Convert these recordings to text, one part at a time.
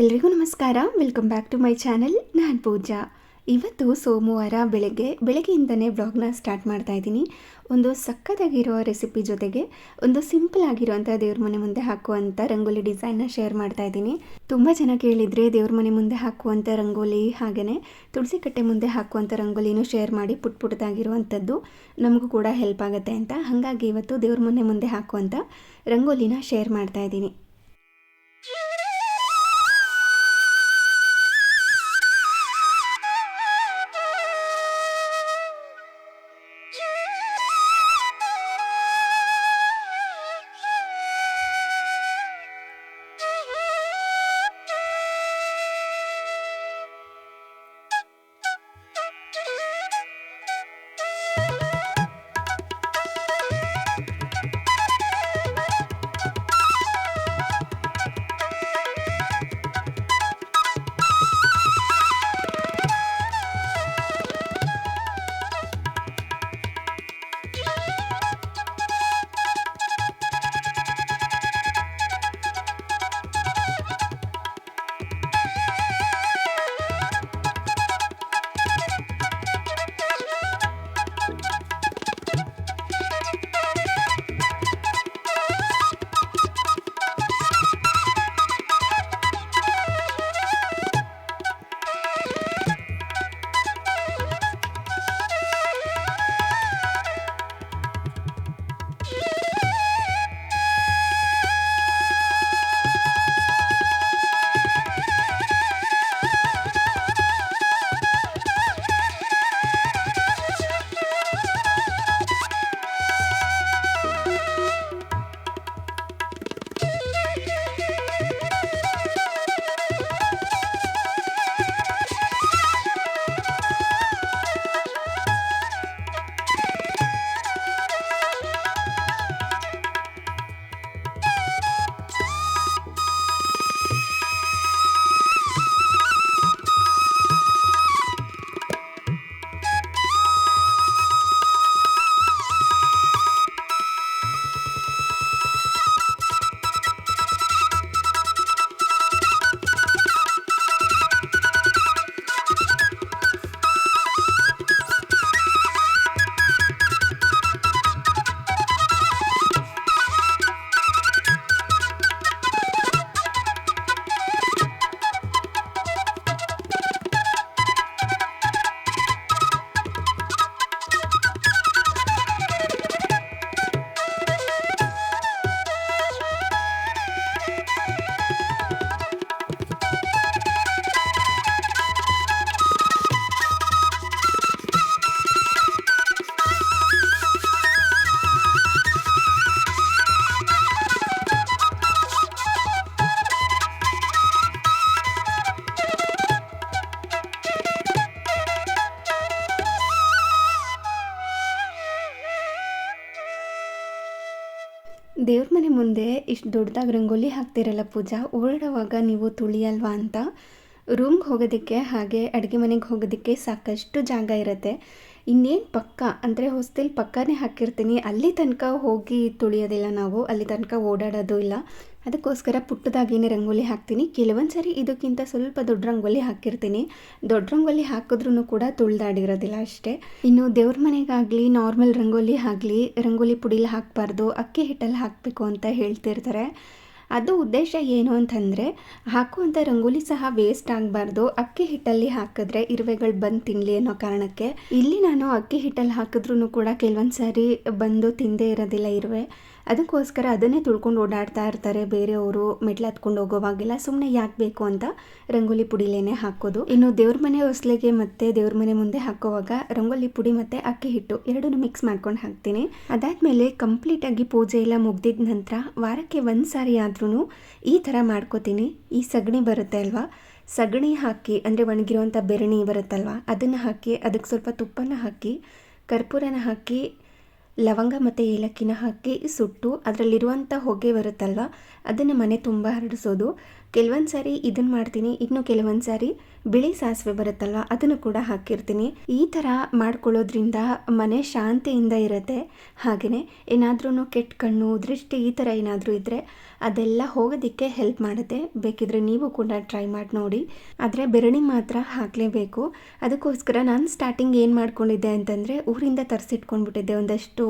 ಎಲ್ರಿಗೂ ನಮಸ್ಕಾರ. Welcome back to my channel ನಾನು ಪೂಜಾ. ಇವತ್ತು ಸೋಮವಾರ ಬೆಳಗ್ಗೆ, ಬೆಳಗ್ಗೆಯಿಂದನೇ ಬ್ಲಾಗ್ನ ಸ್ಟಾರ್ಟ್ ಮಾಡ್ತಾ ಇದ್ದೀನಿ. ಒಂದು ಸಕ್ಕತ್ತಾಗಿರೋ ರೆಸಿಪಿ ಜೊತೆಗೆ ಒಂದು ಸಿಂಪಲ್ ಆಗಿರುವಂಥ ದೇವ್ರ ಮನೆ ಮುಂದೆ ಹಾಕುವಂಥ ರಂಗೋಲಿ ಡಿಸೈನ್ನ ಶೇರ್ ಮಾಡ್ತಾ ಇದ್ದೀನಿ. ತುಂಬ ಜನ ಕೇಳಿದರೆ ದೇವ್ರ ಮನೆ ಮುಂದೆ ಹಾಕುವಂಥ ರಂಗೋಲಿ ಹಾಗೆಯೇ ತುಳಸಿ ಕಟ್ಟೆ ಮುಂದೆ ಹಾಕುವಂಥ ರಂಗೋಲಿನೂ ಶೇರ್ ಮಾಡಿ ಪುಟ್ ಪುಟ್ಟದಾಗಿರುವಂಥದ್ದು ನಮಗೂ ಕೂಡ ಹೆಲ್ಪ್ ಆಗುತ್ತೆ ಅಂತ. ಹಾಗಾಗಿ ಇವತ್ತು ದೇವ್ರ ಮನೆ ಮುಂದೆ ಹಾಕುವಂಥ ರಂಗೋಲಿನ ಶೇರ್ ಮಾಡ್ತಾ ಇದ್ದೀನಿ. ಇಷ್ಟು ದೊಡ್ಡದಾಗಿ ರಂಗೋಲಿ ಹಾಕ್ತಿರಲ್ಲ ಪೂಜಾ? ಓಡಾಡುವಾಗ ನೀವು ತುಳಿಯಲ್ವಾ ಅಂತ? ರೂಮ್ಗೆ ಹೋಗೋದಕ್ಕೆ ಹಾಗೆ ಅಡುಗೆ ಮನೆಗೆ ಹೋಗೋದಕ್ಕೆ ಸಾಕಷ್ಟು ಜಾಗ ಇರುತ್ತೆ. ಇನ್ನೇನು ಪಕ್ಕ? ಅಂದರೆ ಹೊಸ್ತಿಲ್ ಪಕ್ಕನೇ ಹಾಕಿರ್ತೀನಿ. ಅಲ್ಲಿ ತನಕ ಹೋಗಿ ತುಳಿಯೋದಿಲ್ಲ ನಾವು. ಅಲ್ಲಿ ತನಕ ಓಡಾಡೋದು ಇಲ್ಲ. ಅದಕ್ಕೋಸ್ಕರ ಪುಟ್ಟದಾಗೇನೆ ರಂಗೋಲಿ ಹಾಕ್ತೀನಿ. ಕೆಲವೊಂದು ಸರಿ ಇದಕ್ಕಿಂತ ಸ್ವಲ್ಪ ದೊಡ್ಡ ರಂಗೋಲಿ ಹಾಕಿರ್ತೀನಿ. ದೊಡ್ಡ ರಂಗೋಲಿ ಹಾಕಿದ್ರೂ ಕೂಡ ತುಳ್ದಾಡಿರೋದಿಲ್ಲ ಅಷ್ಟೇ. ಇನ್ನು ದೇವ್ರ ಮನೆಗಾಗಲಿ, ನಾರ್ಮಲ್ ರಂಗೋಲಿ ಆಗಲಿ, ರಂಗೋಲಿ ಪುಡಿಲಿ ಹಾಕಬಾರ್ದು, ಅಕ್ಕಿ ಹಿಟ್ಟಲ್ಲಿ ಹಾಕಬೇಕು ಅಂತ ಹೇಳ್ತಿರ್ತಾರೆ. ಅದು ಉದ್ದೇಶ ಏನು ಅಂತಂದರೆ ಹಾಕುವಂಥ ರಂಗೋಲಿ ಸಹ ವೇಸ್ಟ್ ಆಗಬಾರ್ದು. ಅಕ್ಕಿ ಹಿಟ್ಟಲ್ಲಿ ಹಾಕಿದ್ರೆ ಇರುವೆಗಳು ಬಂದು ತಿನ್ನಲಿ ಅನ್ನೋ ಕಾರಣಕ್ಕೆ. ಇಲ್ಲಿ ನಾನು ಅಕ್ಕಿ ಹಿಟ್ಟಲ್ಲಿ ಹಾಕಿದ್ರೂ ಕೂಡ ಕೆಲವೊಂದು ಸಾರಿ ಬಂದು ತಿಂದೇ ಇರೋದಿಲ್ಲ ಇರುವೆ. ಅದಕ್ಕೋಸ್ಕರ ಅದನ್ನೇ ತುಳ್ಕೊಂಡು ಓಡಾಡ್ತಾ ಇರ್ತಾರೆ ಬೇರೆಯವರು, ಮೆಟ್ಲು ಹತ್ಕೊಂಡು ಹೋಗೋವಾಗೆಲ್ಲ ಸುಮ್ಮನೆ ಯಾಕೆ ಬೇಕು ಅಂತ ರಂಗೋಲಿ ಪುಡಿಲೇನೆ ಹಾಕೋದು. ಇನ್ನು ದೇವ್ರ ಮನೆ ಹೊಸ್ಲಿಗೆ ಮತ್ತೆ ದೇವ್ರ ಮನೆ ಮುಂದೆ ಹಾಕೋವಾಗ ರಂಗೋಲಿ ಪುಡಿ ಮತ್ತೆ ಅಕ್ಕಿ ಹಿಟ್ಟು ಎರಡನ್ನೂ ಮಿಕ್ಸ್ ಮಾಡ್ಕೊಂಡು ಹಾಕ್ತೀನಿ. ಅದಾದಮೇಲೆ ಕಂಪ್ಲೀಟಾಗಿ ಪೂಜೆ ಎಲ್ಲ ಮುಗ್ದಿದ ನಂತರ ವಾರಕ್ಕೆ ಒಂದು ಸಾರಿ ಆದ್ರೂ ಈ ಥರ ಮಾಡ್ಕೋತೀನಿ. ಈ ಸಗಣಿ ಬರುತ್ತೆ ಅಲ್ವಾ? ಸಗಣಿ ಹಾಕಿ, ಅಂದರೆ ಒಣಗಿರುವಂಥ ಬೆರಣಿ ಬರುತ್ತಲ್ವ? ಅದನ್ನು ಹಾಕಿ, ಅದಕ್ಕೆ ಸ್ವಲ್ಪ ತುಪ್ಪನ ಹಾಕಿ, ಕರ್ಪೂರನ ಹಾಕಿ ಲವಂಗ ಮತ್ತು ಏಲಕ್ಕಿನ ಹಾಕಿ ಸುಟ್ಟು ಅದರಲ್ಲಿರುವಂಥ ಹೊಗೆ ಬರುತ್ತಲ್ವ, ಅದನ್ನು ಮನೆ ತುಂಬ ಹರಡಿಸೋದು. ಕೆಲವೊಂದು ಸಾರಿ ಇದನ್ನು ಮಾಡ್ತೀನಿ, ಇನ್ನು ಕೆಲವೊಂದು ಸಾರಿ ಬಿಳಿ ಸಾಸಿವೆ ಬರುತ್ತಲ್ವ, ಅದನ್ನು ಕೂಡ ಹಾಕಿರ್ತೀನಿ. ಈ ಥರ ಮಾಡ್ಕೊಳ್ಳೋದ್ರಿಂದ ಮನೆ ಶಾಂತಿಯಿಂದ ಇರುತ್ತೆ. ಹಾಗೆಯೇ ಏನಾದ್ರೂ ಕೆಟ್ಟ ಕಣ್ಣು, ದೃಷ್ಟಿ ಈ ಥರ ಏನಾದರೂ ಇದ್ದರೆ ಅದೆಲ್ಲ ಹೋಗೋದಕ್ಕೆ ಹೆಲ್ಪ್ ಮಾಡುತ್ತೆ. ಬೇಕಿದ್ರೆ ನೀವು ಕೂಡ ಟ್ರೈ ಮಾಡಿ ನೋಡಿ. ಆದರೆ ಬೆರಣಿ ಮಾತ್ರ ಹಾಕಲೇಬೇಕು. ಅದಕ್ಕೋಸ್ಕರ ನಾನು ಸ್ಟಾರ್ಟಿಂಗ್ ಏನು ಮಾಡ್ಕೊಂಡಿದ್ದೆ ಅಂತಂದರೆ ಊರಿಂದ ತರಿಸಿಟ್ಕೊಂಡ್ಬಿಟ್ಟಿದ್ದೆ. ಒಂದಷ್ಟು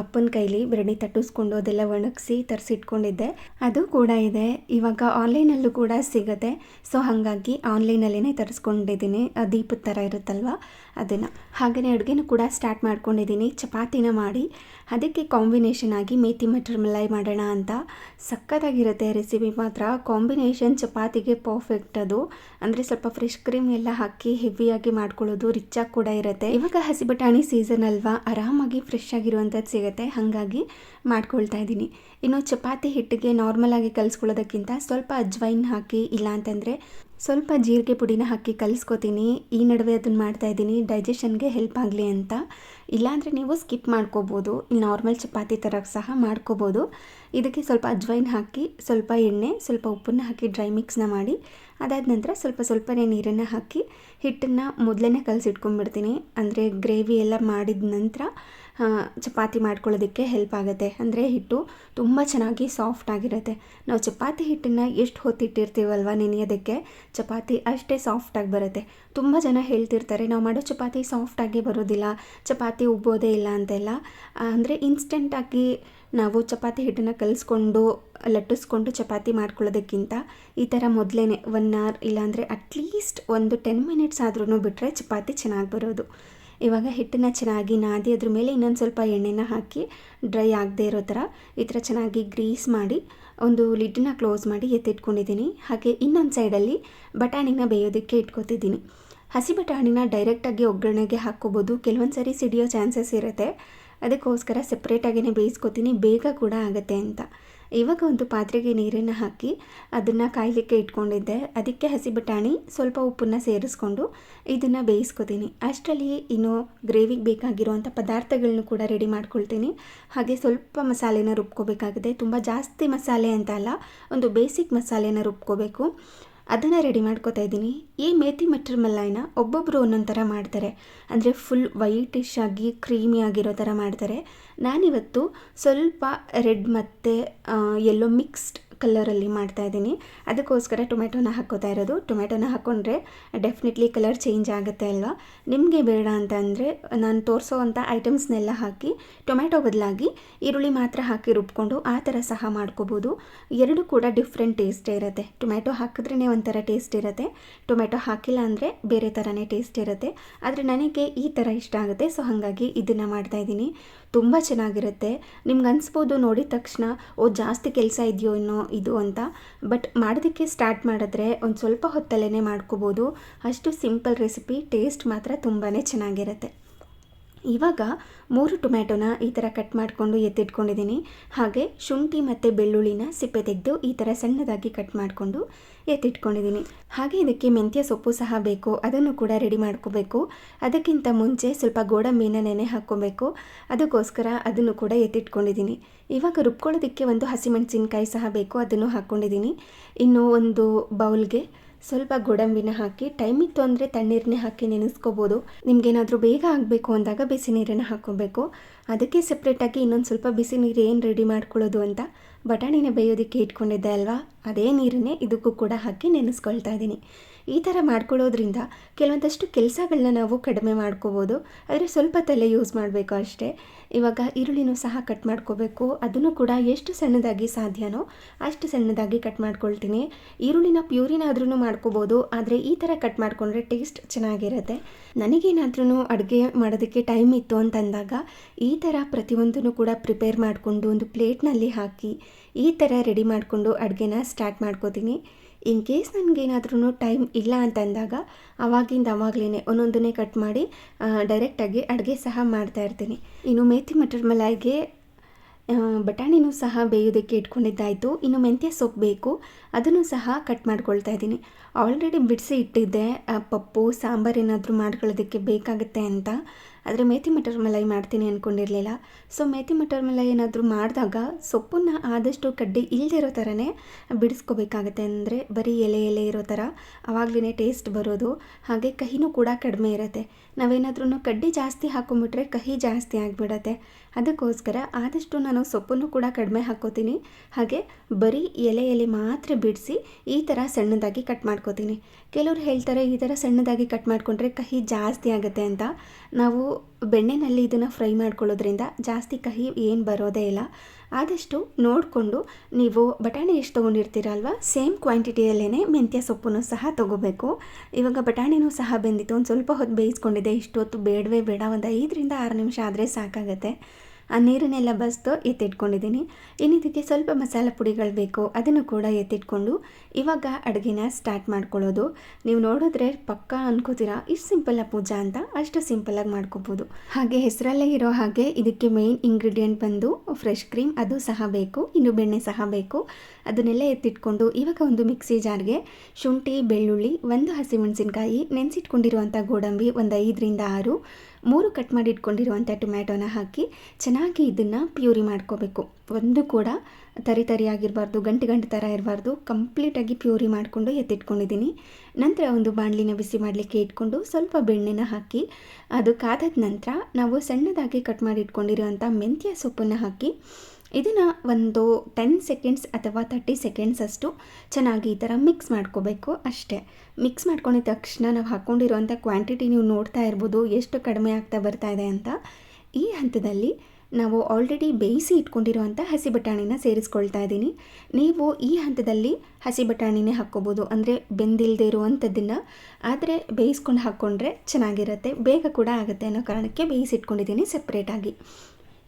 ಅಪ್ಪನ ಕೈಲಿ ಬೆರಣಿ ತಟ್ಟಿಸ್ಕೊಂಡು ಅದೆಲ್ಲ ಒಣಗಿಸಿ ತರಿಸಿಟ್ಕೊಂಡಿದ್ದೆ. ಅದು ಕೂಡ ಇದೆ. ಇವಾಗ ಆನ್ಲೈನಲ್ಲೂ ಕೂಡ ಸಿಗುತ್ತೆ. ಸೊ ಹಾಗಾಗಿ ಆನ್ಲೈನಲ್ಲೇ ತರಿಸ್ಕೊಂಡಿದ್ದೀನಿ. ಆ ದೀಪದ ಥರ ಇರುತ್ತಲ್ವ? ಅದನ್ನು. ಹಾಗೆಯೇ ಅಡುಗೆನೂ ಕೂಡ ಸ್ಟಾರ್ಟ್ ಮಾಡ್ಕೊಂಡಿದ್ದೀನಿ. ಚಪಾತಿನ ಮಾಡಿ. ಅದಕ್ಕೆ ಕಾಂಬಿನೇಷನ್ ಆಗಿ ಮೇಥಿ ಮಟರ್ ಮಲೈ ಮಾಡೋಣ ಅಂತ. ಸಖತ್ತಾಗಿರುತ್ತೆ ರೆಸಿಪಿ ಮಾತ್ರ. ಕಾಂಬಿನೇಷನ್ ಚಪಾತಿಗೆ ಪರ್ಫೆಕ್ಟ್ ಅದು. ಅಂದರೆ ಸ್ವಲ್ಪ ಫ್ರೆಶ್ ಕ್ರೀಮ್ ಎಲ್ಲ ಹಾಕಿ ಹೆವಿಯಾಗಿ ಮಾಡ್ಕೊಳ್ಳೋದು ರಿಚ್ಚಾಗಿ ಕೂಡ ಇರುತ್ತೆ. ಇವಾಗ ಹಸಿ ಬಟಾಣಿ ಸೀಸನ್ ಅಲ್ವಾ? ಆರಾಮಾಗಿ ಫ್ರೆಶ್ ಆಗಿರುವಂಥದ್ದು ಸಿಗುತ್ತೆ. ಹಾಗಾಗಿ ಮಾಡ್ಕೊಳ್ತಾ ಇದ್ದೀನಿ. ಇನ್ನು ಚಪಾತಿ ಹಿಟ್ಟಿಗೆ ನಾರ್ಮಲ್ ಆಗಿ ಕಲಿಸ್ಕೊಳ್ಳೋದಕ್ಕಿಂತ ಸ್ವಲ್ಪ ಅಜ್ವೈನ್ ಹಾಕಿ ಇಲ್ಲ ಅಂತಂದರೆ ಸ್ವಲ್ಪ ಜೀರಿಗೆ ಪುಡಿನ ಹಾಕಿ ಕಲಿಸ್ಕೋತೀನಿ. ಈ ನಡುವೆ ಅದನ್ನು ಮಾಡ್ತಾ ಇದ್ದೀನಿ. ಡೈಜೆಷನ್ಗೆ ಹೆಲ್ಪ್ ಆಗಲಿ ಅಂತ. ಇಲ್ಲಾಂದರೆ ನೀವು ಸ್ಕಿಪ್ ಮಾಡ್ಕೋಬೋದು. ನಾರ್ಮಲ್ ಚಪಾತಿ ಥರ ಸಹ ಮಾಡ್ಕೋಬೋದು. ಇದಕ್ಕೆ ಸ್ವಲ್ಪ ಅಜ್ವೈನ್ ಹಾಕಿ ಸ್ವಲ್ಪ ಎಣ್ಣೆ, ಸ್ವಲ್ಪ ಉಪ್ಪನ್ನು ಹಾಕಿ ಡ್ರೈ ಮಿಕ್ಸ್ನ ಮಾಡಿ ಅದಾದ ನಂತರ ಸ್ವಲ್ಪ ಸ್ವಲ್ಪನೇ ನೀರನ್ನು ಹಾಕಿ ಹಿಟ್ಟನ್ನು ಮೊದಲೇ ಕಲಸಿಟ್ಕೊಂಡ್ಬಿಡ್ತೀನಿ. ಅಂದರೆ ಗ್ರೇವಿ ಎಲ್ಲ ಮಾಡಿದ ನಂತರ ಚಪಾತಿ ಮಾಡ್ಕೊಳ್ಳೋದಕ್ಕೆ ಹೆಲ್ಪ್ ಆಗುತ್ತೆ. ಅಂದರೆ ಹಿಟ್ಟು ತುಂಬ ಚೆನ್ನಾಗಿ ಸಾಫ್ಟ್ ಆಗಿರುತ್ತೆ. ನಾವು ಚಪಾತಿ ಹಿಟ್ಟನ್ನು ಎಷ್ಟು ಹೊತ್ತಿಟ್ಟಿರ್ತೀವಲ್ವ ನೆನೆಯೋದಕ್ಕೆ? ಚಪಾತಿ ಅಷ್ಟೇ ಸಾಫ್ಟಾಗಿ ಬರುತ್ತೆ. ತುಂಬ ಜನ ಹೇಳ್ತಿರ್ತಾರೆ, ನಾವು ಮಾಡೋ ಚಪಾತಿ ಸಾಫ್ಟಾಗಿ ಬರೋದಿಲ್ಲ. ಚಪಾತಿ ಉಬ್ಬೋದೇ ಇಲ್ಲ ಅಂತೆಲ್ಲ. ಅಂದರೆ ಇನ್ಸ್ಟೆಂಟಾಗಿ ನಾವು ಚಪಾತಿ ಹಿಟ್ಟನ್ನು ಕಲಿಸ್ಕೊಂಡು, ಲಟ್ಟಿಸ್ಕೊಂಡು ಚಪಾತಿ ಮಾಡ್ಕೊಳ್ಳೋದಕ್ಕಿಂತ ಈ ಥರ ಮೊದಲೇ ಒನ್ ಅವರ್ ಇಲ್ಲಾಂದರೆ ಅಟ್ಲೀಸ್ಟ್ ಒಂದು ಟೆನ್ ಮಿನಿಟ್ಸ್ ಆದ್ರೂ ಬಿಟ್ಟರೆ ಚಪಾತಿ ಚೆನ್ನಾಗಿ ಬರೋದು. ಇವಾಗ ಹಿಟ್ಟನ್ನು ಚೆನ್ನಾಗಿ ನಾದಿ ಅದ್ರ ಮೇಲೆ ಇನ್ನೊಂದು ಸ್ವಲ್ಪ ಎಣ್ಣೆನ ಹಾಕಿ ಡ್ರೈ ಆಗದೆ ಇರೋ ಥರ ಈ ಥರ ಚೆನ್ನಾಗಿ ಗ್ರೀಸ್ ಮಾಡಿ ಒಂದು ಲಿಡ್ಡನ್ನ ಕ್ಲೋಸ್ ಮಾಡಿ ಎತ್ತಿಟ್ಕೊಂಡಿದ್ದೀನಿ. ಹಾಗೆ ಇನ್ನೊಂದು ಸೈಡಲ್ಲಿ ಬಟಾಣಿನ ಬೇಯೋದಕ್ಕೆ ಇಟ್ಕೊತಿದ್ದೀನಿ. ಹಸಿ ಬಟಾಣಿನ ಡೈರೆಕ್ಟಾಗಿ ಒಗ್ಗರಣೆಗೆ ಹಾಕ್ಕೋಬೋದು. ಕೆಲವೊಂದು ಸರಿ ಸಿಡಿಯೋ ಚಾನ್ಸಸ್ ಇರುತ್ತೆ. ಅದಕ್ಕೋಸ್ಕರ ಸಪ್ರೇಟಾಗಿಯೇ ಬೇಯಿಸ್ಕೊತೀನಿ, ಬೇಗ ಕೂಡ ಆಗುತ್ತೆ ಅಂತ. ಇವಾಗ ಒಂದು ಪಾತ್ರೆಗೆ ನೀರನ್ನು ಹಾಕಿ ಅದನ್ನು ಕಾಯಲಿಕ್ಕೆ ಇಟ್ಕೊಂಡಿದ್ದೆ. ಅದಕ್ಕೆ ಹಸಿ ಬಟಾಣಿ, ಸ್ವಲ್ಪ ಉಪ್ಪನ್ನು ಸೇರಿಸ್ಕೊಂಡು ಇದನ್ನು ಬೇಯಿಸ್ಕೊತೀನಿ. ಅಷ್ಟರಲ್ಲಿ ಇನ್ನು ಗ್ರೇವಿಗೆ ಬೇಕಾಗಿರುವಂಥ ಪದಾರ್ಥಗಳನ್ನೂ ಕೂಡ ರೆಡಿ ಮಾಡ್ಕೊಳ್ತೀನಿ. ಹಾಗೆ ಸ್ವಲ್ಪ ಮಸಾಲೆನ ರುಬ್ಕೋಬೇಕಾಗಿದೆ ತುಂಬ ಜಾಸ್ತಿ ಮಸಾಲೆ ಅಂತ ಅಲ್ಲ, ಒಂದು ಬೇಸಿಕ್ ಮಸಾಲೆನ ರುಬ್ಕೋಬೇಕು. ಅದನ್ನು ರೆಡಿ ಮಾಡ್ಕೋತಾ ಇದ್ದೀನಿ. ಈ ಮೇಥಿ ಮಟರ್ ಮಲಾಯ್ನ ಒಬ್ಬೊಬ್ಬರು ಒಂದೊಂದು ಥರ ಮಾಡ್ತಾರೆ. ಅಂದರೆ ಫುಲ್ ವೈಟಿಶ್ ಆಗಿ ಕ್ರೀಮಿ ಆಗಿರೋ ಥರ ಮಾಡ್ತಾರೆ. ನಾನಿವತ್ತು ಸ್ವಲ್ಪ ರೆಡ್ ಮತ್ತು ಎಲ್ಲೋ ಮಿಕ್ಸ್ಡ್ ಕಲರಲ್ಲಿ ಮಾಡ್ತಾ ಇದ್ದೀನಿ. ಅದಕ್ಕೋಸ್ಕರ ಟೊಮೆಟೊನ ಹಾಕೋತಾ ಇರೋದು. ಟೊಮೆಟೊನ ಹಾಕ್ಕೊಂಡ್ರೆ ಡೆಫಿನೆಟ್ಲಿ ಕಲರ್ ಚೇಂಜ್ ಆಗುತ್ತೆ ಅಲ್ವಾ? ನಿಮಗೆ ಬೇಡ ಅಂತ ಅಂದರೆ ನಾನು ತೋರಿಸೋವಂಥ ಐಟಮ್ಸ್ನೆಲ್ಲ ಹಾಕಿ, ಟೊಮೆಟೊ ಬದಲಾಗಿ ಈರುಳ್ಳಿ ಮಾತ್ರ ಹಾಕಿ ರುಬ್ಕೊಂಡು ಆ ಥರ ಸಹ ಮಾಡ್ಕೋಬೋದು. ಎರಡು ಕೂಡ ಡಿಫ್ರೆಂಟ್ ಟೇಸ್ಟೇ ಇರುತ್ತೆ. ಟೊಮೆಟೊ ಹಾಕಿದ್ರೇ ಒಂಥರ ಟೇಸ್ಟ್ ಇರುತ್ತೆ. ಟೊಮೆಟೊ ಹಾಕಿಲ್ಲ ಅಂದರೆ ಬೇರೆ ಥರನೇ ಟೇಸ್ಟ್ ಇರುತ್ತೆ. ಆದರೆ ನನಗೆ ಈ ಥರ ಇಷ್ಟ ಆಗುತ್ತೆ, ಸೊ ಹಾಗಾಗಿ ಇದನ್ನು ಮಾಡ್ತಾಯಿದ್ದೀನಿ ತುಂಬ ಚೆನ್ನಾಗಿರುತ್ತೆ. ನಿಮ್ಗೆ ಅನಿಸ್ಬೋದು ನೋಡಿದ ತಕ್ಷಣ, ಓ ಜಾಸ್ತಿ ಕೆಲಸ ಇದೆಯೋ ಇನ್ನೋ ಇದು ಅಂತ. ಬಟ್ ಮಾಡೋದಕ್ಕೆ ಸ್ಟಾರ್ಟ್ ಮಾಡಿದ್ರೆ ಒಂದು ಸ್ವಲ್ಪ ಹೊತ್ತಲ್ಲೇ ಮಾಡ್ಕೋಬೋದು. ಅಷ್ಟು ಸಿಂಪಲ್ ರೆಸಿಪಿ ಟೇಸ್ಟ್ ಮಾತ್ರ ತುಂಬಾ ಚೆನ್ನಾಗಿರುತ್ತೆ. ಇವಾಗ ಮೂರು ಟೊಮ್ಯಾಟೊನ ಈ ಥರ ಕಟ್ ಮಾಡಿಕೊಂಡು ಎತ್ತಿಟ್ಕೊಂಡಿದ್ದೀನಿ ಹಾಗೆ ಶುಂಠಿ ಮತ್ತು ಬೆಳ್ಳುಳ್ಳಿನ ಸಿಪ್ಪೆ ತೆಗೆದು ಈ ಥರ ಸಣ್ಣದಾಗಿ ಕಟ್ ಮಾಡಿಕೊಂಡು ಎತ್ತಿಟ್ಕೊಂಡಿದ್ದೀನಿ ಹಾಗೆ ಇದಕ್ಕೆ ಮೆಂತ್ಯ ಸೊಪ್ಪು ಸಹ ಬೇಕು. ಅದನ್ನು ಕೂಡ ರೆಡಿ ಮಾಡ್ಕೋಬೇಕು. ಅದಕ್ಕಿಂತ ಮುಂಚೆ ಸ್ವಲ್ಪ ಗೋಡಂಬಿನ ನೆನೆ ಹಾಕ್ಕೋಬೇಕು. ಅದಕ್ಕೋಸ್ಕರ ಅದನ್ನು ಕೂಡ ಎತ್ತಿಟ್ಕೊಂಡಿದ್ದೀನಿ ಇವಾಗ ರುಬ್ಕೊಳ್ಳೋದಕ್ಕೆ ಒಂದು ಹಸಿಮೆಣಸಿನ್ಕಾಯಿ ಸಹ ಬೇಕು, ಅದನ್ನು ಹಾಕ್ಕೊಂಡಿದ್ದೀನಿ. ಇನ್ನು ಒಂದು ಬೌಲ್ಗೆ ಸ್ವಲ್ಪ ಗೋಡಂಬಿನ ಹಾಕಿ ಟೈಮ್ ಇತ್ತು ಅಂದರೆ ತಣ್ಣೀರನ್ನೇ ಹಾಕಿ ನೆನೆಸ್ಕೋಬೋದು. ನಿಮಗೇನಾದರೂ ಬೇಗ ಆಗಬೇಕು ಅಂದಾಗ ಬಿಸಿ ನೀರನ್ನು ಹಾಕ್ಕೋಬೇಕು. ಅದಕ್ಕೆ ಸಪ್ರೇಟಾಗಿ ಇನ್ನೊಂದು ಸ್ವಲ್ಪ ಬಿಸಿ ನೀರು ಏನು ರೆಡಿ ಮಾಡ್ಕೊಳ್ಳೋದು ಅಂತ ಬಟಾಣಿನ ಬೇಯೋದಕ್ಕೆ ಇಟ್ಕೊಂಡಿದ್ದೆ ಅಲ್ವಾ? ಅದೇ ನೀರನ್ನೇ ಇದಕ್ಕೂ ಕೂಡ ಹಾಕಿ ನೆನೆಸ್ಕೊಳ್ತಾ ಇದ್ದೀನಿ. ಈ ಥರ ಮಾಡ್ಕೊಳ್ಳೋದ್ರಿಂದ ಕೆಲವೊಂದಷ್ಟು ಕೆಲಸಗಳನ್ನ ನಾವು ಕಡಿಮೆ ಮಾಡ್ಕೋಬೋದು. ಆದರೆ ಸ್ವಲ್ಪ ತಲೆ ಯೂಸ್ ಮಾಡಬೇಕು ಅಷ್ಟೇ. ಇವಾಗ ಈರುಳ್ಳಿನೂ ಸಹ ಕಟ್ ಮಾಡ್ಕೋಬೇಕು. ಅದನ್ನು ಕೂಡ ಎಷ್ಟು ಸಣ್ಣದಾಗಿ ಸಾಧ್ಯನೋ ಅಷ್ಟು ಸಣ್ಣದಾಗಿ ಕಟ್ ಮಾಡ್ಕೊಳ್ತೀನಿ. ಈರುಳ್ಳಿನ ಪ್ಯೂರಿನಾದ್ರೂ ಮಾಡ್ಕೋಬೋದು. ಆದರೆ ಈ ಥರ ಕಟ್ ಮಾಡಿಕೊಂಡ್ರೆ ಟೇಸ್ಟ್ ಚೆನ್ನಾಗಿರುತ್ತೆ. ನನಗೇನಾದ್ರೂ ಅಡುಗೆ ಮಾಡೋದಕ್ಕೆ ಟೈಮ್ ಇತ್ತು ಅಂತಂದಾಗ ಈ ಥರ ಪ್ರತಿಯೊಂದನ್ನು ಕೂಡ ಪ್ರಿಪೇರ್ ಮಾಡಿಕೊಂಡು ಒಂದು ಪ್ಲೇಟ್ನಲ್ಲಿ ಹಾಕಿ ಈ ಥರ ರೆಡಿ ಮಾಡಿಕೊಂಡು ಅಡುಗೆನ ಸ್ಟಾರ್ಟ್ ಮಾಡ್ಕೋತೀನಿ. ಇನ್ ಕೇಸ್ ನನಗೇನಾದ್ರೂ ಟೈಮ್ ಇಲ್ಲ ಅಂತಂದಾಗ, ಅವಾಗಿಂದ ಅವಾಗಲೇ ಒಂದೊಂದನ್ನೇ ಕಟ್ ಮಾಡಿ ಡೈರೆಕ್ಟಾಗಿ ಅಡುಗೆ ಸಹ ಮಾಡ್ತಾ ಇರ್ತೀನಿ. ಇನ್ನು ಮೇಥಿ ಮಟರ್ ಮಲಾಯ್ಗೆ ಬಟಾಣಿನೂ ಸಹ ಬೇಯೋದಕ್ಕೆ ಇಟ್ಕೊಂಡಿದ್ದಾಯಿತು. ಇನ್ನು ಮೆಂತ್ಯ ಸೊಪ್ಪು ಬೇಕು. ಅದನ್ನು ಸಹ ಕಟ್ ಮಾಡ್ಕೊಳ್ತಾ ಇದ್ದೀನಿ. ಆಲ್ರೆಡಿ ಬಿಡಿಸಿ ಇಟ್ಟಿದ್ದೆ. ಪಪ್ಪು, ಸಾಂಬಾರು ಏನಾದರೂ ಮಾಡ್ಕೊಳ್ಳೋದಕ್ಕೆ ಬೇಕಾಗುತ್ತೆ ಅಂತ. ಆದರೆ ಮೇಥಿ ಮಟರ್ ಮಲೈ ಮಾಡ್ತೀನಿ ಅಂದ್ಕೊಂಡಿರಲಿಲ್ಲ ಸೊ ಮೇಥಿ ಮಟರ್ ಮಲೈ ಏನಾದರೂ ಮಾಡಿದಾಗ ಸೊಪ್ಪನ್ನು ಆದಷ್ಟು ಕಡ್ಡಿ ಇಲ್ಲದಿರೋ ಥರನೇ ಬಿಡಿಸ್ಕೋಬೇಕಾಗತ್ತೆ. ಅಂದರೆ ಬರೀ ಎಲೆ ಎಲೆ ಇರೋ ಥರ. ಆವಾಗಲೇ ಟೇಸ್ಟ್ ಬರೋದು. ಹಾಗೆ ಕಹಿನೂ ಕೂಡ ಕಡಿಮೆ ಇರುತ್ತೆ. ನಾವೇನಾದ್ರೂ ಕಡ್ಡಿ ಜಾಸ್ತಿ ಹಾಕೊಂಡ್ಬಿಟ್ರೆ ಕಹಿ ಜಾಸ್ತಿ ಆಗಿಬಿಡತ್ತೆ. ಅದಕ್ಕೋಸ್ಕರ ಆದಷ್ಟು ನಾನು ಸೊಪ್ಪನ್ನು ಕೂಡ ಕಡಿಮೆ ಹಾಕ್ಕೋತೀನಿ. ಹಾಗೆ ಬರೀ ಎಲೆಯಲ್ಲಿ ಎಲೆ ಮಾತ್ರ ಬಿಡಿಸಿ ಈ ಥರ ಸಣ್ಣದಾಗಿ ಕಟ್ ಮಾಡ್ಕೋತೀನಿ. ಕೆಲವರು ಹೇಳ್ತಾರೆ ಈ ಥರ ಸಣ್ಣದಾಗಿ ಕಟ್ ಮಾಡಿಕೊಂಡ್ರೆ ಕಹಿ ಜಾಸ್ತಿ ಆಗುತ್ತೆ ಅಂತ. ನಾವು ಬೆಣ್ಣೆನಲ್ಲಿ ಇದನ್ನು ಫ್ರೈ ಮಾಡ್ಕೊಳ್ಳೋದ್ರಿಂದ ಜಾಸ್ತಿ ಕಹಿ ಏನು ಬರೋದೇ ಇಲ್ಲ. ಆದಷ್ಟು ನೋಡಿಕೊಂಡು ನೀವು ಬಟಾಣಿ ಎಷ್ಟು ತೊಗೊಂಡಿರ್ತೀರಲ್ವ, ಸೇಮ್ ಕ್ವಾಂಟಿಟಿಯಲ್ಲೇ ಮೆಂತ್ಯ ಸೊಪ್ಪನ್ನು ಸಹ ತೊಗೋಬೇಕು. ಇವಾಗ ಬಟಾಣಿನೂ ಸಹ ಬೆಂದಿತ್ತು, ಒಂದು ಸ್ವಲ್ಪ ಹೊತ್ತು ಬೇಯಿಸ್ಕೊಂಡಿದ್ದೆ, ಇಷ್ಟೊತ್ತು ಬೇಡವೇ ಬೇಡ, ಒಂದು ಐದರಿಂದ ಆರು ನಿಮಿಷ ಆದರೆ ಸಾಕಾಗುತ್ತೆ. ಆ ನೀರನ್ನೆಲ್ಲ ಬಸ್ತು ಎತ್ತಿಟ್ಕೊಂಡಿದ್ದೀನಿ. ಇನ್ನು ಇದಕ್ಕೆ ಸ್ವಲ್ಪ ಮಸಾಲೆ ಪುಡಿಗಳು ಬೇಕು, ಅದನ್ನು ಕೂಡ ಎತ್ತಿಟ್ಕೊಂಡು ಇವಾಗ ಅಡುಗೆನ ಸ್ಟಾರ್ಟ್ ಮಾಡ್ಕೊಳ್ಳೋದು. ನೀವು ನೋಡಿದ್ರೆ ಪಕ್ಕ ಅನ್ಕೋತೀರಾ, ಇಷ್ಟು ಸಿಂಪಲ್ಲ ಪೂಜಾ ಅಂತ, ಅಷ್ಟು ಸಿಂಪಲ್ಲಾಗಿ ಮಾಡ್ಕೋಬೋದು. ಹಾಗೆ ಹೆಸರಲ್ಲೇ ಇರೋ ಹಾಗೆ ಇದಕ್ಕೆ ಮೇಯ್ನ್ ಇಂಗ್ರೀಡಿಯೆಂಟ್ ಬಂದು ಫ್ರೆಶ್ ಕ್ರೀಮ್ ಅದು ಸಹ ಬೇಕು, ಇನ್ನು ಬೆಣ್ಣೆ ಸಹ ಬೇಕು. ಅದನ್ನೆಲ್ಲ ಎತ್ತಿಟ್ಕೊಂಡು ಇವಾಗ ಒಂದು ಮಿಕ್ಸಿ ಜಾರ್ಗೆ ಶುಂಠಿ, ಬೆಳ್ಳುಳ್ಳಿ, ಒಂದು ಹಸಿಮೆಣಸಿನ್ಕಾಯಿ, ನೆನೆಸಿಟ್ಕೊಂಡಿರುವಂಥ ಗೋಡಂಬಿ ಒಂದು ಐದರಿಂದ ಆರು ಮೂರು ಕಟ್ ಮಾಡಿ ಇಟ್ಕೊಂಡಿರುವಂಥ ಟೊಮ್ಯಾಟೊನ ಹಾಕಿ ಚೆನ್ನಾಗಿ ಇದನ್ನು ಪ್ಯೂರಿ ಮಾಡ್ಕೋಬೇಕು. ಒಂದು ಕೂಡ ತರಿ ತರಿಯಾಗಿರಬಾರ್ದು, ಗಂಟು ಗಂಟು ಥರ ಇರಬಾರ್ದು. ಕಂಪ್ಲೀಟಾಗಿ ಪ್ಯೂರಿ ಮಾಡಿಕೊಂಡು ಎತ್ತಿಟ್ಕೊಂಡಿದ್ದೀನಿ. ನಂತರ ಒಂದು ಬಾಣಲಿನ ಬಿಸಿ ಮಾಡಲಿಕ್ಕೆ ಇಟ್ಕೊಂಡು ಸ್ವಲ್ಪ ಬೆಣ್ಣೆನ ಹಾಕಿ, ಅದು ಕಾದದ ನಂತರ ನಾವು ಸಣ್ಣದಾಗಿ ಕಟ್ ಮಾಡಿ ಇಟ್ಕೊಂಡಿರುವಂಥ ಮೆಂತ್ಯ ಸೊಪ್ಪನ್ನು ಹಾಕಿ ಇದನ್ನು ಒಂದು ಟೆನ್ ಸೆಕೆಂಡ್ಸ್ ಅಥವಾ ತರ್ಟಿ ಸೆಕೆಂಡ್ಸ್ ಅಷ್ಟು ಚೆನ್ನಾಗಿ ಈ ಥರ ಮಿಕ್ಸ್ ಮಾಡ್ಕೋಬೇಕು ಅಷ್ಟೇ. ಮಿಕ್ಸ್ ಮಾಡ್ಕೊಂಡಿದ ತಕ್ಷಣ ನಾವು ಹಾಕ್ಕೊಂಡಿರುವಂಥ ಕ್ವಾಂಟಿಟಿ ನೀವು ನೋಡ್ತಾ ಇರ್ಬೋದು, ಎಷ್ಟು ಕಡಿಮೆ ಆಗ್ತಾ ಬರ್ತಾ ಇದೆ ಅಂತ. ಈ ಹಂತದಲ್ಲಿ ನಾವು ಆಲ್ರೆಡಿ ಬೇಯಿಸಿ ಇಟ್ಕೊಂಡಿರುವಂಥ ಹಸಿ ಬಟಾಣಿನ ಸೇರಿಸ್ಕೊಳ್ತಾ ಇದ್ದೀನಿ ನೀವು ಈ ಹಂತದಲ್ಲಿ ಹಸಿ ಬಟಾಣಿನೇ ಹಾಕ್ಕೋಬೋದು. ಅಂದರೆ ಬೆಂದಿಲ್ಲದೆ ಇರುವಂಥದ್ದನ್ನು ಆದರೆ ಬೇಯಿಸ್ಕೊಂಡು ಹಾಕ್ಕೊಂಡ್ರೆ ಚೆನ್ನಾಗಿರುತ್ತೆ. ಬೇಗ ಕೂಡ ಆಗುತ್ತೆ ಅನ್ನೋ ಕಾರಣಕ್ಕೆ ಬೇಯಿಸಿಟ್ಕೊಂಡಿದ್ದೀನಿ ಸಪ್ರೇಟಾಗಿ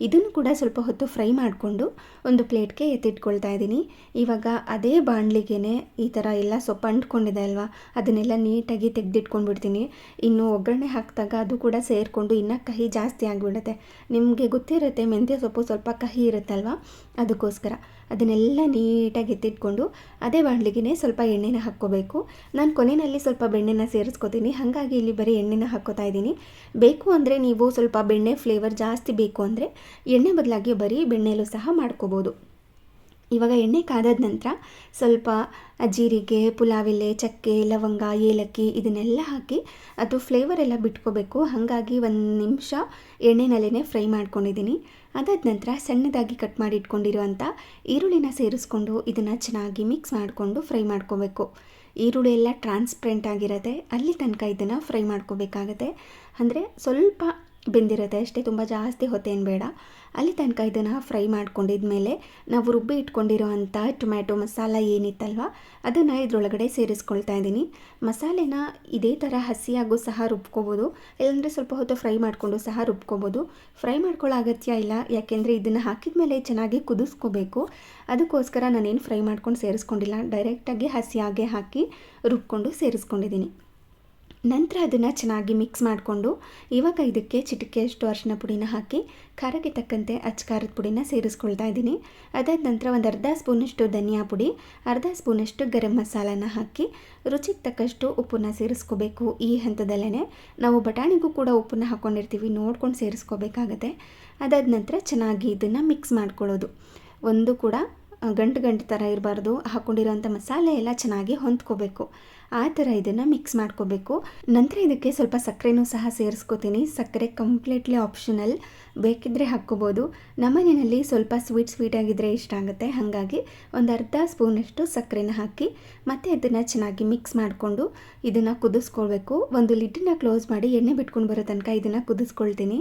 ಇದನ್ನು ಕೂಡ ಸ್ವಲ್ಪ ಹೊತ್ತು ಫ್ರೈ ಮಾಡಿಕೊಂಡು ಒಂದು ಪ್ಲೇಟ್ಗೆ ಎತ್ತಿಟ್ಕೊಳ್ತಾ ಇದ್ದೀನಿ. ಇವಾಗ ಅದೇ ಬಾಣಲಿಗೆ ಈ ಥರ ಎಲ್ಲ ಸೊಪ್ಪು ಅಂಟ್ಕೊಂಡಿದೆ ಅಲ್ವಾ? ಅದನ್ನೆಲ್ಲ ನೀಟಾಗಿ ತೆಗೆದಿಟ್ಕೊಂಡ್ಬಿಡ್ತೀನಿ. ಇನ್ನು ಒಗ್ಗರಣೆ ಹಾಕಿದಾಗ ಅದು ಕೂಡ ಸೇರಿಕೊಂಡು ಇನ್ನೂ ಕಹಿ ಜಾಸ್ತಿ ಆಗಿಬಿಡುತ್ತೆ. ನಿಮಗೆ ಗೊತ್ತಿರುತ್ತೆ ಮೆಂತ್ಯ ಸೊಪ್ಪು ಸ್ವಲ್ಪ ಕಹಿ ಇರುತ್ತಲ್ವ? ಅದಕ್ಕೋಸ್ಕರ. ಅದನ್ನೆಲ್ಲ ನೀಟಾಗಿ ಎತ್ತಿಟ್ಕೊಂಡು ಅದೇ ಬಾಣಲಿಗೆ ಸ್ವಲ್ಪ ಎಣ್ಣೆನ ಹಾಕ್ಕೋಬೇಕು. ನಾನು ಕೊನೆಯಲ್ಲಿ ಸ್ವಲ್ಪ ಬೆಣ್ಣೆನ ಸೇರಿಸ್ಕೋತೀನಿ. ಹಾಗಾಗಿ ಇಲ್ಲಿ ಬರೀ ಎಣ್ಣೆನ ಹಾಕ್ಕೋತಾ ಇದ್ದೀನಿ. ಬೇಕು ಅಂದರೆ ನೀವು ಸ್ವಲ್ಪ ಬೆಣ್ಣೆ ಫ್ಲೇವರ್ ಜಾಸ್ತಿ ಬೇಕು ಅಂದರೆ ಎಣ್ಣೆ ಬದಲಾಗಿ ಬರೀ ಬೆಣ್ಣೆಲೂ ಸಹ ಮಾಡ್ಕೋಬೋದು. ಇವಾಗ ಎಣ್ಣೆ ಕಾದಾದ ನಂತರ ಸ್ವಲ್ಪ ಜೀರಿಗೆ ಪುಲಾವೆಲೆ ಚಕ್ಕೆ, ಲವಂಗ, ಏಲಕ್ಕಿ ಇದನ್ನೆಲ್ಲ ಹಾಕಿ ಅದು ಫ್ಲೇವರ್ ಎಲ್ಲ ಬಿಟ್ಕೋಬೇಕು. ಹಾಗಾಗಿ ಒಂದು ನಿಮಿಷ ಎಣ್ಣೆನಲ್ಲೇ ಫ್ರೈ ಮಾಡ್ಕೊಂಡಿದ್ದೀನಿ. ಅದಾದ ನಂತರ ಸಣ್ಣದಾಗಿ ಕಟ್ ಮಾಡಿ ಇಟ್ಕೊಂಡಿರುವಂಥ ಈರುಳ್ಳಿನ ಸೇರಿಸ್ಕೊಂಡು ಇದನ್ನು ಚೆನ್ನಾಗಿ ಮಿಕ್ಸ್ ಮಾಡಿಕೊಂಡು ಫ್ರೈ ಮಾಡ್ಕೋಬೇಕು. ಈರುಳ್ಳಿ ಎಲ್ಲ ಟ್ರಾನ್ಸ್ಪರೆಂಟ್ ಆಗಿರುತ್ತೆ. ಅಲ್ಲಿ ತನಕ ಇದನ್ನು ಫ್ರೈ ಮಾಡ್ಕೋಬೇಕಾಗತ್ತೆ. ಅಂದರೆ ಸ್ವಲ್ಪ ಬೆಂದಿರುತ್ತೆ. ಅಷ್ಟೇ ತುಂಬ ಜಾಸ್ತಿ ಹೊತ್ತೇನು ಬೇಡ. ಅಲ್ಲಿ ತನಕ ಇದನ್ನು ಫ್ರೈ ಮಾಡ್ಕೊಂಡಿದ್ಮೇಲೆ ನಾವು ರುಬ್ಬಿ ಇಟ್ಕೊಂಡಿರೋ ಅಂಥ ಟೊಮ್ಯಾಟೊ ಮಸಾಲ ಏನಿತ್ತಲ್ವ, ಅದನ್ನು ಇದರೊಳಗಡೆ ಸೇರಿಸ್ಕೊಳ್ತಾ ಇದ್ದೀನಿ. ಮಸಾಲೆನ ಇದೇ ಥರ ಹಸಿಯಾಗೂ ಸಹ ರುಬ್ಕೋಬೋದು. ಇಲ್ಲಾಂದರೆ ಸ್ವಲ್ಪ ಹೊತ್ತು ಫ್ರೈ ಮಾಡಿಕೊಂಡು ಸಹ ರುಬ್ಕೋಬೋದು. ಫ್ರೈ ಮಾಡ್ಕೊಳ್ಳೋ ಅಗತ್ಯ ಇಲ್ಲ. ಯಾಕೆಂದರೆ ಇದನ್ನು ಹಾಕಿದ ಮೇಲೆ ಚೆನ್ನಾಗಿ ಕುದಿಸ್ಕೋಬೇಕು. ಅದಕ್ಕೋಸ್ಕರ ನಾನೇನು ಫ್ರೈ ಮಾಡ್ಕೊಂಡು ಸೇರಿಸ್ಕೊಂಡಿಲ್ಲ. ಡೈರೆಕ್ಟಾಗಿ ಹಸಿಯಾಗೆ ಹಾಕಿ ರುಬ್ಕೊಂಡು ಸೇರಿಸ್ಕೊಂಡಿದ್ದೀನಿ. ನಂತರ ಅದನ್ನು ಚೆನ್ನಾಗಿ ಮಿಕ್ಸ್ ಮಾಡಿಕೊಂಡು ಇವಾಗ ಇದಕ್ಕೆ ಚಿಟಿಕೆಯಷ್ಟು ಅರಿಶಿನ ಪುಡಿನ ಹಾಕಿ ಖಾರಕ್ಕೆ ತಕ್ಕಂತೆ ಅಚ್ಚಖಾರದ ಪುಡಿನ ಸೇರಿಸ್ಕೊಳ್ತಾ ಇದ್ದೀನಿ. ಅದಾದ ನಂತರ ಒಂದು ಅರ್ಧ ಸ್ಪೂನಷ್ಟು ಧನಿಯಾ ಪುಡಿ, ಅರ್ಧ ಸ್ಪೂನಷ್ಟು ಗರಂ ಮಸಾಲಾನ ಹಾಕಿ ರುಚಿಗೆ ತಕ್ಕಷ್ಟು ಉಪ್ಪನ್ನ ಸೇರಿಸ್ಕೋಬೇಕು ಈ ಹಂತದಲ್ಲೇ ನಾವು ಬಟಾಣಿಗೂ ಕೂಡ ಉಪ್ಪನ್ನ ಹಾಕ್ಕೊಂಡಿರ್ತೀವಿ ನೋಡ್ಕೊಂಡು ಸೇರಿಸ್ಕೋಬೇಕಾಗತ್ತೆ. ಅದಾದ ನಂತರ ಚೆನ್ನಾಗಿ ಇದನ್ನು ಮಿಕ್ಸ್ ಮಾಡ್ಕೊಳ್ಳೋದು. ಒಂದು ಕೂಡ ಗಂಟು ಗಂಟು ಥರ ಇರಬಾರ್ದು ಹಾಕ್ಕೊಂಡಿರೋಂಥ ಮಸಾಲೆ ಎಲ್ಲ ಚೆನ್ನಾಗಿ ಹೊಂದ್ಕೋಬೇಕು. ಆ ಥರ ಇದನ್ನು ಮಿಕ್ಸ್ ಮಾಡ್ಕೋಬೇಕು. ನಂತರ ಇದಕ್ಕೆ ಸ್ವಲ್ಪ ಸಕ್ಕರೆನೂ ಸಹ ಸೇರಿಸ್ಕೋತೀನಿ. ಸಕ್ಕರೆ ಕಂಪ್ಲೀಟ್ಲಿ ಆಪ್ಷನಲ್ ಬೇಕಿದ್ದರೆ ಹಾಕ್ಕೋಬೋದು. ನಮ್ಮನೆಯಲ್ಲಿ ಸ್ವಲ್ಪ ಸ್ವೀಟ್ ಸ್ವೀಟ್ ಆಗಿದ್ದರೆ ಇಷ್ಟ ಆಗುತ್ತೆ. ಹಾಗಾಗಿ ಒಂದು ಅರ್ಧ ಸ್ಪೂನಷ್ಟು ಸಕ್ಕರೆನ ಹಾಕಿ ಮತ್ತು ಇದನ್ನು ಚೆನ್ನಾಗಿ ಮಿಕ್ಸ್ ಮಾಡಿಕೊಂಡು ಇದನ್ನು ಕುದಿಸ್ಕೊಳ್ಬೇಕು. ಒಂದು ಲಿಡ್ಡನ್ನ ಕ್ಲೋಸ್ ಮಾಡಿ ಎಣ್ಣೆ ಬಿಟ್ಕೊಂಡು ಬರೋ ತನಕ ಇದನ್ನು ಕುದಿಸ್ಕೊಳ್ತೀನಿ.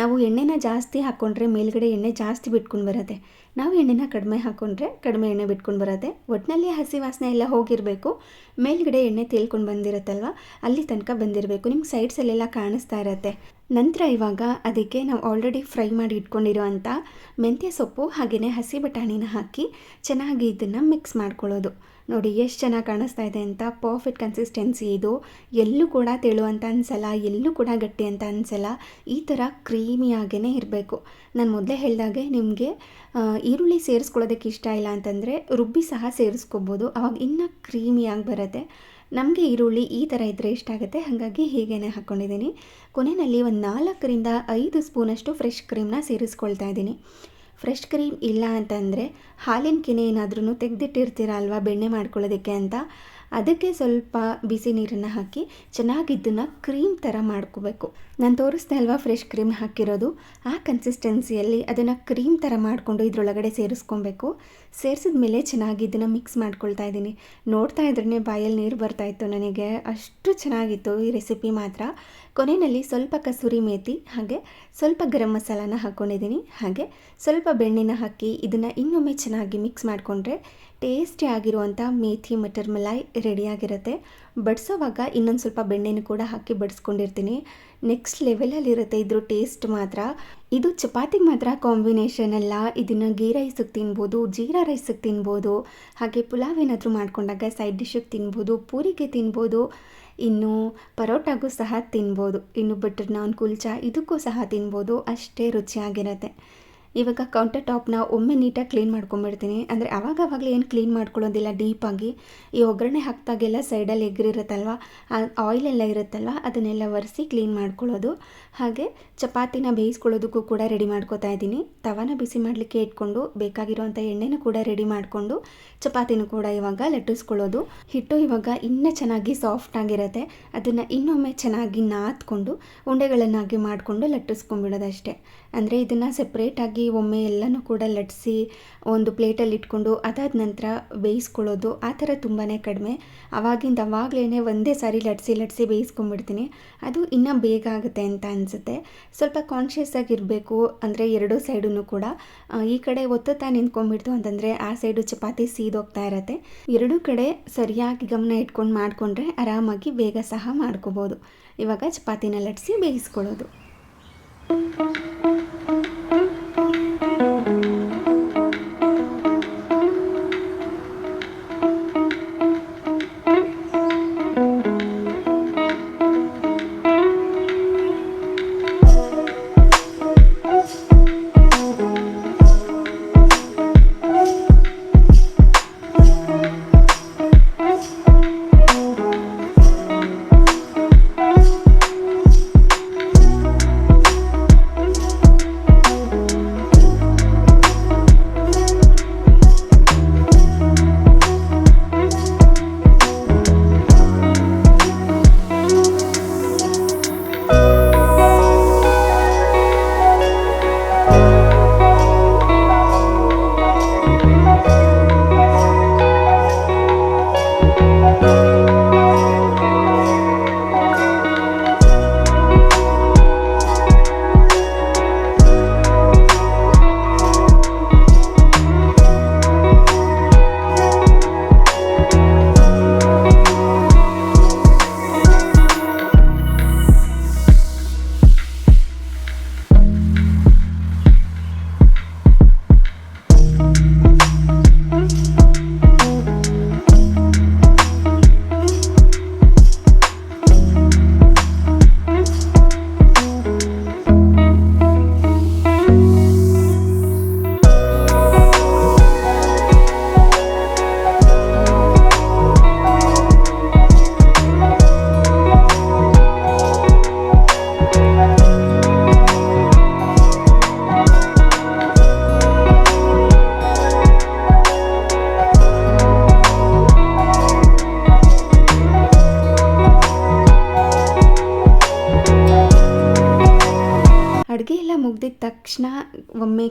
ನಾವು ಎಣ್ಣೆನ ಜಾಸ್ತಿ ಹಾಕ್ಕೊಂಡ್ರೆ ಮೇಲ್ಗಡೆ ಎಣ್ಣೆ ಜಾಸ್ತಿ ಬಿಟ್ಕೊಂಡು ಬರುತ್ತೆ. ನಾವು ಎಣ್ಣೆನ ಕಡಿಮೆ ಹಾಕ್ಕೊಂಡ್ರೆ ಕಡಿಮೆ ಎಣ್ಣೆ ಬಿಟ್ಕೊಂಡು ಬರುತ್ತೆ. ಒಟ್ಟಿನಲ್ಲಿ ಹಸಿ ವಾಸನೆ ಎಲ್ಲ ಹೋಗಿರಬೇಕು. ಮೇಲ್ಗಡೆ ಎಣ್ಣೆ ತೇಲ್ಕೊಂಡು ಬಂದಿರುತ್ತಲ್ವ? ಅಲ್ಲಿ ತನಕ ಬಂದಿರಬೇಕು. ನಿಮ್ಗೆ ಸೈಡ್ಸಲ್ಲೆಲ್ಲ ಕಾಣಿಸ್ತಾ ಇರತ್ತೆ. ನಂತರ ಇವಾಗ ಅದಕ್ಕೆ ನಾವು ಆಲ್ರೆಡಿ ಫ್ರೈ ಮಾಡಿ ಇಟ್ಕೊಂಡಿರುವಂಥ ಮೆಂತ್ಯ ಸೊಪ್ಪು ಹಾಗೆಯೇ ಹಸಿ ಬಟಾಣಿನ ಹಾಕಿ ಚೆನ್ನಾಗಿ ಇದನ್ನು ಮಿಕ್ಸ್ ಮಾಡ್ಕೊಳ್ಳೋದು. ನೋಡಿ, ಎಷ್ಟು ಚೆನ್ನಾಗಿ ಕಾಣಿಸ್ತಾ ಇದೆ ಅಂತ ಪರ್ಫೆಕ್ಟ್ ಕನ್ಸಿಸ್ಟೆನ್ಸಿ ಇದು. ಎಲ್ಲೂ ಕೂಡ ತೆಳು ಅಂತ ಅನಿಸಲ್ಲ, ಎಲ್ಲೂ ಕೂಡ ಗಟ್ಟಿ ಅಂತ ಅನಿಸಲ್ಲ. ಈ ಥರ ಕ್ರೀಮಿಯಾಗೇ ಇರಬೇಕು. ನಾನು ಮೊದಲೇ ಹೇಳಿದಾಗೆ ನಿಮಗೆ ಈರುಳ್ಳಿ ಸೇರಿಸ್ಕೊಳ್ಳೋದಕ್ಕೆ ಇಷ್ಟ ಇಲ್ಲ ಅಂತಂದರೆ ರುಬ್ಬಿ ಸಹ ಸೇರಿಸ್ಕೊಬೋದು. ಅವಾಗ ಇನ್ನೂ ಕ್ರೀಮಿಯಾಗಿ ಬರುತ್ತೆ. ನಮಗೆ ಈರುಳ್ಳಿ ಈ ಥರ ಇದ್ದರೆ ಇಷ್ಟ ಆಗುತ್ತೆ. ಹಾಗಾಗಿ ಹೀಗೇ ಹಾಕ್ಕೊಂಡಿದ್ದೀನಿ ಕೊನೆಯಲ್ಲಿ ಒಂದು ನಾಲ್ಕರಿಂದ ಐದು ಸ್ಪೂನಷ್ಟು ಫ್ರೆಶ್ ಕ್ರೀಮ್ನ ಸೇರಿಸ್ಕೊಳ್ತಾ ಇದ್ದೀನಿ. ಫ್ರೆಶ್ ಕ್ರೀಮ್ ಇಲ್ಲ ಅಂತಂದರೆ ಹಾಲಿನ ಕೆನೆ ಏನಾದ್ರೂ ತೆಗೆದಿಟ್ಟಿರ್ತೀರಲ್ವ ಬೆಣ್ಣೆ ಮಾಡ್ಕೊಳ್ಳೋದಕ್ಕೆ ಅಂತ? ಅದಕ್ಕೆ ಸ್ವಲ್ಪ ಬಿಸಿ ನೀರನ್ನು ಹಾಕಿ ಚೆನ್ನಾಗಿ ಇದನ್ನು ಕ್ರೀಮ್ ಥರ ಮಾಡ್ಕೋಬೇಕು. ನಾನು ತೋರಿಸ್ತಾ ಅಲ್ವಾ ಫ್ರೆಶ್ ಕ್ರೀಮ್ ಹಾಕಿರೋದು? ಆ ಕನ್ಸಿಸ್ಟೆನ್ಸಿಯಲ್ಲಿ ಅದನ್ನು ಕ್ರೀಮ್ ಥರ ಮಾಡಿಕೊಂಡು ಇದರೊಳಗಡೆ ಸೇರಿಸ್ಕೊಬೇಕು. ಸೇರಿಸಿದ ಮೇಲೆ ಚೆನ್ನಾಗಿ ಇದನ್ನು ಮಿಕ್ಸ್ ಮಾಡ್ಕೊಳ್ತಾ ಇದ್ದೀನಿ. ನೋಡ್ತಾ ಇದ್ರೇ ಬಾಯಲ್ಲಿ ನೀರು ಬರ್ತಾಯಿತ್ತು ನನಗೆ. ಅಷ್ಟು ಚೆನ್ನಾಗಿತ್ತು ಈ ರೆಸಿಪಿ ಮಾತ್ರ. ಕೊನೆಯಲ್ಲಿ ಸ್ವಲ್ಪ ಕಸೂರಿ ಮೇಥಿ ಹಾಗೆ ಸ್ವಲ್ಪ ಗರಂ ಮಸಾಲಾನ ಹಾಕ್ಕೊಂಡಿದ್ದೀನಿ ಹಾಗೆ ಸ್ವಲ್ಪ ಬೆಣ್ಣೆನ ಹಾಕಿ ಇದನ್ನು ಇನ್ನೊಮ್ಮೆ ಚೆನ್ನಾಗಿ ಮಿಕ್ಸ್ ಮಾಡಿಕೊಂಡ್ರೆ ಟೇಸ್ಟಿ ಆಗಿರುವಂಥ ಮೇಥಿ ಮಟರ್ ಮಲಾಯ್ ರೆಡಿಯಾಗಿರುತ್ತೆ ಬಡಿಸೋವಾಗ ಇನ್ನೊಂದು ಸ್ವಲ್ಪ ಬೆಣ್ಣೆನೂ ಕೂಡ ಹಾಕಿ ಬಡಿಸ್ಕೊಂಡಿರ್ತೀನಿ. ನೆಕ್ಸ್ಟ್ ಲೆವೆಲಲ್ಲಿರುತ್ತೆ ಇದ್ರ ಟೇಸ್ಟ್ ಮಾತ್ರ. ಇದು ಚಪಾತಿಗೆ ಮಾತ್ರ ಕಾಂಬಿನೇಷನ್ ಅಲ್ಲ. ಇದನ್ನು ಗೀ ರೈಸಿಗೆ ತಿನ್ಬೋದು, ಜೀರಾ ರೈಸಿಗೆ ತಿನ್ಬೋದು, ಹಾಗೆ ಪುಲಾವ್ ಏನಾದರೂ ಮಾಡ್ಕೊಂಡಾಗ ಸೈಡ್ ಡಿಶ್ಶಿಗೆ ತಿನ್ಬೋದು, ಪೂರಿಗೆ ತಿನ್ಬೋದು, ಇನ್ನು ಪರೋಟಾಗೂ ಸಹ ತಿನ್ಬೋದು. ಇನ್ನು ಬಟರ್ ನಾನ್ ಕುಲ್ಚಾ ಇದಕ್ಕೂ ಸಹ ತಿನ್ಬೋದು. ಅಷ್ಟೇ ರುಚಿಯಾಗಿರುತ್ತೆ. ಇವಾಗ ಕೌಂಟರ್ ಟಾಪ್ನ ಒಮ್ಮೆ ನೀಟಾಗಿ ಕ್ಲೀನ್ ಮಾಡ್ಕೊಂಬಿಡ್ತೀನಿ. ಅಂದರೆ ಅವಾಗವಾಗಲೇ ಏನು ಕ್ಲೀನ್ ಮಾಡ್ಕೊಳ್ಳೋದಿಲ್ಲ ಡೀಪಾಗಿ ಈ ಒಗ್ಗರಣೆ ಹಾಕಿದಾಗೆಲ್ಲ ಸೈಡಲ್ಲಿ ಎಗ್ರಿರುತ್ತಲ್ವ ಆಯಿಲ್ ಎಲ್ಲ ಇರುತ್ತಲ್ವ, ಅದನ್ನೆಲ್ಲ ಒರೆಸಿ ಕ್ಲೀನ್ ಮಾಡ್ಕೊಳ್ಳೋದು. ಹಾಗೆ ಚಪಾತಿನ ಬೇಯಿಸ್ಕೊಳ್ಳೋದಕ್ಕೂ ಕೂಡ ರೆಡಿ ಮಾಡ್ಕೋತಾ ಇದ್ದೀನಿ. ತವನ ಬಿಸಿ ಮಾಡಲಿಕ್ಕೆ ಇಟ್ಕೊಂಡು ಬೇಕಾಗಿರೋವಂಥ ಎಣ್ಣೆನೂ ಕೂಡ ರೆಡಿ ಮಾಡಿಕೊಂಡು, ಚಪಾತಿನೂ ಕೂಡ ಇವಾಗ ಲಟ್ಟಿಸ್ಕೊಳ್ಳೋದು. ಹಿಟ್ಟು ಇವಾಗ ಇನ್ನೂ ಚೆನ್ನಾಗಿ ಸಾಫ್ಟ್ ಆಗಿರುತ್ತೆ. ಅದನ್ನು ಇನ್ನೊಮ್ಮೆ ಚೆನ್ನಾಗಿ ನಾದ್ಕೊಂಡು, ಉಂಡೆಗಳನ್ನಾಗಿ ಮಾಡಿಕೊಂಡು ಲಟ್ಟಿಸ್ಕೊಂಡ್ಬಿಡೋದಷ್ಟೇ ಅಂದರೆ ಇದನ್ನು ಸಪ್ರೇಟಾಗಿ ಒಮ್ಮೆ ಎಲ್ಲನೂ ಕೂಡ ಲಟ್ಸಿ ಒಂದು ಪ್ಲೇಟಲ್ಲಿ ಇಟ್ಕೊಂಡು ಅದಾದ ನಂತರ ಬೇಯಿಸ್ಕೊಳ್ಳೋದು ಆ ಥರ ತುಂಬಾ ಕಡಿಮೆ. ಅವಾಗಿಂದ ಅವಾಗಲೇ ಒಂದೇ ಸಾರಿ ಲಟ್ಸಿ ಲಟ್ಸಿ ಬೇಯಿಸ್ಕೊಂಡ್ಬಿಡ್ತೀನಿ. ಅದು ಇನ್ನೂ ಬೇಗ ಆಗುತ್ತೆ ಅಂತ ಅನಿಸುತ್ತೆ. ಸ್ವಲ್ಪ ಕಾನ್ಷಿಯಸ್ ಆಗಿರಬೇಕು ಅಂದರೆ ಎರಡೂ ಸೈಡೂ ಕೂಡ. ಈ ಕಡೆ ಒತ್ತುತ್ತಾ ನಿಂತ್ಕೊಂಡ್ಬಿಡ್ತು ಅಂತಂದರೆ ಆ ಸೈಡು ಚಪಾತಿ ಸೀದೋಗ್ತಾ ಇರತ್ತೆ. ಎರಡೂ ಕಡೆ ಸರಿಯಾಗಿ ಗಮನ ಇಟ್ಕೊಂಡು ಮಾಡಿಕೊಂಡ್ರೆ ಆರಾಮಾಗಿ ಬೇಗ ಸಹ ಮಾಡ್ಕೋಬೋದು. ಇವಾಗ ಚಪಾತಿನ ಲಟ್ಸಿ ಬೇಯಿಸ್ಕೊಳ್ಳೋದು. Thank you.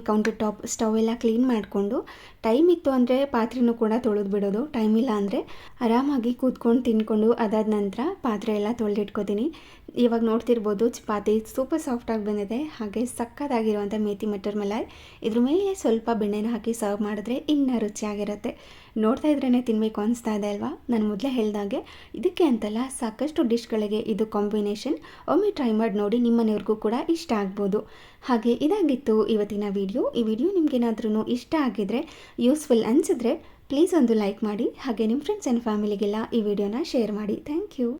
Counter top stove ಎಲ್ಲ ಕ್ಲೀನ್ ಮಾಡಿಕೊಂಡು ಟೈಮ್ ಇತ್ತು ಅಂದರೆ ಪಾತ್ರೆನೂ ಕೂಡ ತೊಳೆದು ಬಿಡೋದು. ಟೈಮ್ ಇಲ್ಲ ಅಂದರೆ ಆರಾಮಾಗಿ ಕೂತ್ಕೊಂಡು ತಿನ್ಕೊಂಡು ಅದಾದ ನಂತರ ಪಾತ್ರೆ ಎಲ್ಲ ತೊಳೆದಿಟ್ಕೋತೀನಿ. ಇವಾಗ ನೋಡ್ತಿರ್ಬೋದು ಚಪಾತಿ ಸೂಪರ್ ಸಾಫ್ಟಾಗಿ ಬಂದಿದೆ. ಹಾಗೆ ಸಕ್ಕತ್ತಾಗಿರುವಂಥ ಮೇತಿ ಮಟರ್ ಮಲಾಯ್. ಇದ್ರ ಮೇಲೆ ಸ್ವಲ್ಪ ಬೆಣ್ಣೆನ ಹಾಕಿ ಸರ್ವ್ ಮಾಡಿದ್ರೆ ಇನ್ನೂ ರುಚಿಯಾಗಿರುತ್ತೆ. ನೋಡ್ತಾ ಇದ್ರೇ ತಿನ್ನಬೇಕು ಅನಿಸ್ತಾ ಇದೆ ಅಲ್ವಾ? ನಾನು ಮೊದಲೇ ಹೇಳಿದಾಗೆ, ಇದಕ್ಕೆ ಅಂತಲ್ಲ ಸಾಕಷ್ಟು ಡಿಶ್ಗಳಿಗೆ ಇದು ಕಾಂಬಿನೇಷನ್. ಒಮ್ಮೆ ಟ್ರೈ ಮಾಡಿ ನೋಡಿ ನಿಮ್ಮನೆಯವ್ರಿಗೂ ಕೂಡ ಇಷ್ಟ ಆಗ್ಬೋದು. ಹಾಗೆ ಇದಾಗಿತ್ತು ಇವತ್ತಿನ ವಿಡಿಯೋ. ಈ ವಿಡಿಯೋ ನಿಮಗೇನಾದ್ರೂ ಇಷ್ಟ ಆಗಿದ್ರೆ, ಯೂಸ್ಫುಲ್ ಅನಿಸಿದ್ರೆ, ಪ್ಲೀಸ್ ಒಂದು ಲೈಕ್ ಮಾಡಿ, ಹಾಗೆ ನಿಮ್ಮ ಫ್ರೆಂಡ್ಸ್ ಆ್ಯಂಡ್ ಫ್ಯಾಮಿಲಿಗೆಲ್ಲ ಈ ವಿಡಿಯೋನ ಶೇರ್ ಮಾಡಿ. Thank you.